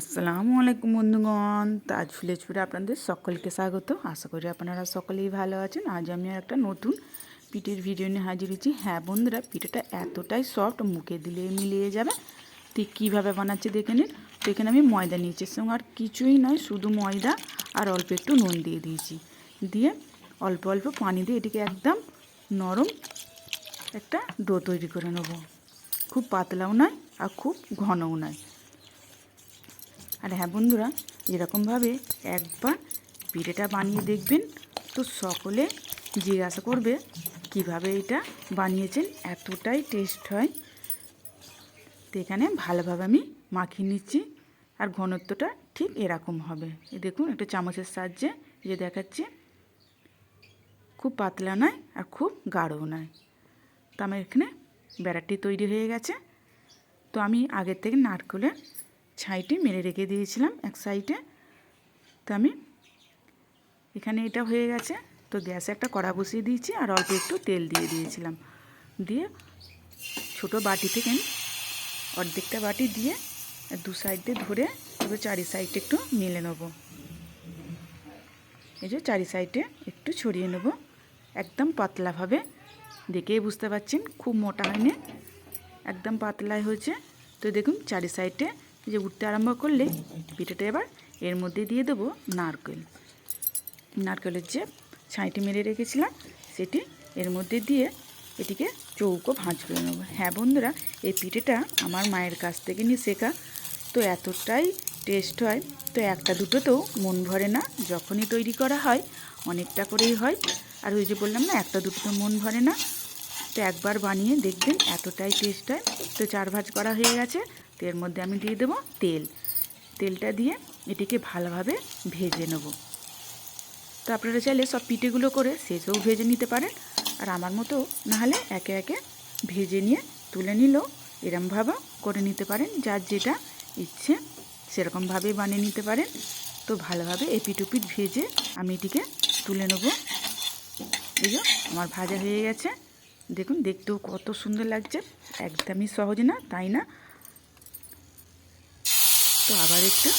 আসসালামু আলাইকুম বন্ধুগণ। তাজ ফুলেজপুরে আপনাদের সকলকে স্বাগত। আশা করি আপনারা সকলেই ভালো আছেন। আজ আমি আর একটা নতুন পিঠের ভিডিও নিয়ে হাজির হয়েছি। হ্যাঁ বন্ধুরা, পিঠেটা এতটাই সফট মুখে দিলে মিলিয়ে যাবে। ঠিক কীভাবে বানাচ্ছি দেখে নিন। তো এখানে আমি ময়দা নিয়েছি। সঙ্গে আর কিছুই নয়, শুধু ময়দা আর অল্প একটু নুন দিয়ে দিয়েছি। দিয়ে অল্প অল্প পানি দিয়ে এটিকে একদম নরম একটা ডো তৈরি করে নেব। খুব পাতলাও নয় আর খুব ঘনও নয়। আর হ্যাঁ বন্ধুরা এরকমভাবে একবার পিঠেটা বানিয়ে দেখবেন, তো সকলে জিজ্ঞাসা করবে কীভাবে এটা বানিয়েছেন, এতটাই টেস্ট হয়। তো এখানে ভালোভাবে আমি মাখিয়ে নিচ্ছি আর ঘনত্বটা ঠিক এরকম হবে। দেখুন, একটা চামচের সাহায্যে যে দেখাচ্ছি, খুব পাতলা নয় আর খুব গাঢ়ও নয়। তো আমার এখানে ব্যাটারটি তৈরি হয়ে গেছে। তো আমি আগের থেকে নারকেলের ছাইটি মেরে রেখে দিয়েছিলাম এক সাইডে। তো আমি এখানে এটা হয়ে গেছে। তো গ্যাসে একটা কড়া বসিয়ে দিয়েছি আর অল্প একটু তেল দিয়ে দিয়েছিলাম। দিয়ে ছোট বাটি থেকে আমি অর্ধেকটা বাটি দিয়ে দু সাইড দিয়ে ধরে এবার চারি সাইডে একটু মেলে নেব। এই যে চারি সাইডে একটু ছড়িয়ে নেব। একদম পাতলাভাবে। দেখেই বুঝতে পারছেন, খুব মোটা হয়নি। একদম পাতলাই হয়েছে। তো দেখুন, চারি সাইডে যে উঠতে আরম্ভ করলে পিঠেটা এবার এর মধ্যে দিয়ে দেবো নারকেল। নারকেলের যে ছাইটি মেরে রেখেছিলাম, সেটি এর মধ্যে দিয়ে এটিকে চৌকো ভাঁজ করে নেব। হ্যাঁ বন্ধুরা, এই পিঠেটা আমার মায়ের কাছ থেকে নিয়ে শেখা। তো এতটাই টেস্ট হয়, তো একটা দুটোতেও মন ভরে না, যখনই তৈরি করা হয়, অনেকটা করেই হয়। আর ওই যে বললাম না, একটা দুটো মন ভরে না। তো একবার বানিয়ে দেখবেন, এতটাই টেস্ট হয়। তো চার ভাজ করা হয়ে গেছে। তো এর মধ্যে আমি দিয়ে দেবো তেল। তেলটা দিয়ে এটিকে ভালোভাবে ভেজে নেব। তো আপনারা চাইলে সব পিঠেগুলো করে শেষেও ভেজে নিতে পারেন। আর আমার মতো নাহলে একে একে ভেজে নিয়ে তুলে নিলেও এরমভাবে করে নিতে পারেন। যার যেটা ইচ্ছে সেরকমভাবে বানিয়ে নিতে পারেন। তো ভালোভাবে এপিটুপিট ভেজে আমি এটিকে তুলে নেব। এই যে আমার ভাজা হয়ে গেছে। দেখুন, দেখতেও কত সুন্দর লাগছে। একদমই সহজ না, তাই না? তো আবার একটু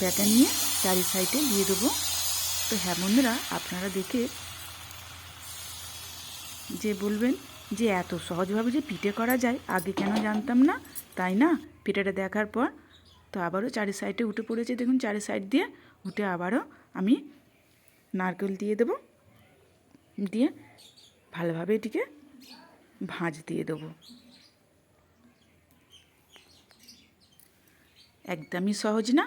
ব্যাটার নিয়ে চারি সাইডে দিয়ে দেবো। তো হ্যাঁ আপনারা দেখে যে বলবেন যে এত সহজভাবে যে পিঠে করা যায়, আগে কেন জানতাম না, তাই না? পিঠেটা দেখার পর তো আবারও চারি সাইডে উঠে পড়েছে। দেখুন, চারি সাইড দিয়ে উঠে আবারও আমি নারকেল দিয়ে দেবো, দিয়ে ভালোভাবে এটিকে ভাঁজ দিয়ে দেবো। একদমই সহজ না।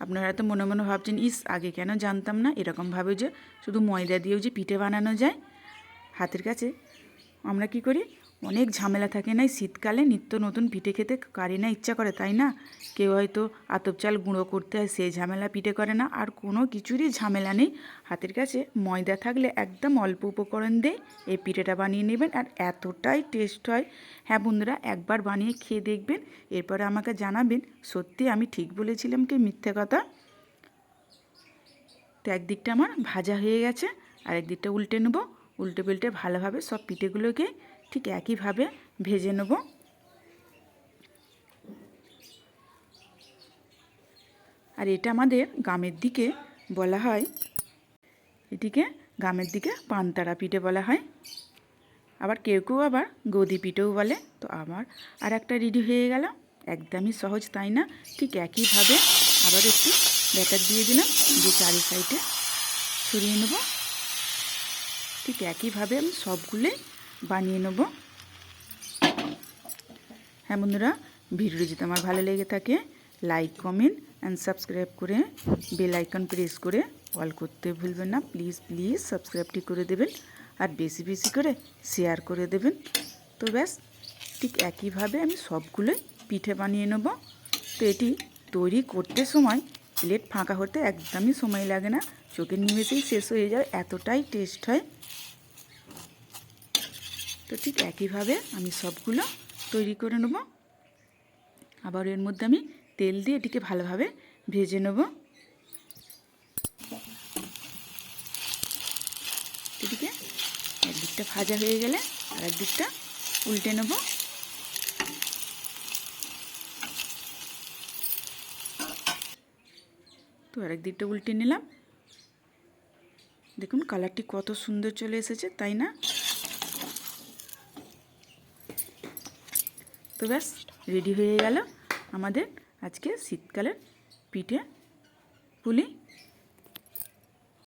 আপনারা তো মনে মনে ভাবছেন, ইস, আগে কেন জানতাম না? এরকমভাবে যে শুধু ময়দা দিয়েও যে পিঠে বানানো যায়। হাতের কাছে আমরা কি করি? অনেক ঝামেলা থাকে না শীতকালে? নিত্য নতুন পিঠে খেতে কারি না ইচ্ছা করে, তাই না? কেউ হয়তো আতপ চাল গুঁড়ো করতে হয় সেই ঝামেলা পিঠে করে না। আর কোনো কিছুরই ঝামেলা নেই। হাতের কাছে ময়দা থাকলে একদম অল্প উপকরণ দিয়ে এই পিঠেটা বানিয়ে নেবেন আর এতটাই টেস্ট হয়। হ্যাঁ বন্ধুরা, একবার বানিয়ে খেয়ে দেখবেন। এরপরে আমাকে জানাবেন, সত্যি আমি ঠিক বলেছিলাম কি মিথ্যে কথা? তো একদিকটা আমার ভাজা হয়ে গেছে আর একদিকটা উল্টে নেব। উল্টে পাল্টে ভালোভাবে সব পিঠেগুলোকে ঠিক একইভাবে ভেজে নেব। আর এটা আমাদের গ্রামের দিকে বলা হয়, এটিকে গ্রামের দিকে পানতারা পিঠে বলা হয়। আবার কেউ কেউ আবার গদি পিঠেও বলে। তো আমার আর একটা রেডি হয়ে গেল। একদমই সহজ তাই না? ঠিক একইভাবে আবার একটু ব্যাটার দিয়ে দিলাম। দিয়ে চারি সাইডে ছড়িয়ে নেব। ঠিক একইভাবে আমি সবগুলোই বানিয়ে নেব। হ্যাঁ বন্ধুরা ভিডিও যদি আমার ভালো লেগে থাকে লাইক কমেন্ট অ্যান্ড সাবস্ক্রাইব করে বেল আইকন প্রেস করে অল করতে ভুলবেন না। প্লিজ প্লিজ সাবস্ক্রাইবটি করে দেবেন আর বেশি বেশি করে শেয়ার করে দেবেন। তো ব্যাস, ঠিক একইভাবে আমি সবগুলোই পিঠে বানিয়ে নেব। তো এটি তৈরি করতে সময় প্লেট ফাঁকা হতে একদমই সময় লাগে না। চোখের নিমেষেই শেষ হয়ে যায়, এতটাই টেস্ট হয়। তো ঠিক একইভাবে আমি সবগুলো তৈরি করে নেব। আবার এর মধ্যে আমি তেল দিয়ে এটিকে ভালোভাবে ভেজে নেব। এটিকে একদিকটা ভাজা হয়ে গেলে আর একদিকটা উল্টে নেব। তো আরেক দিকটা উল্টে নিলাম। দেখুন, কালারটি কত সুন্দর চলে এসেছে, তাই না? তো ব্যাস, রেডি হয়ে গেল আমাদের আজকে শীতকালের পিঠে পুলি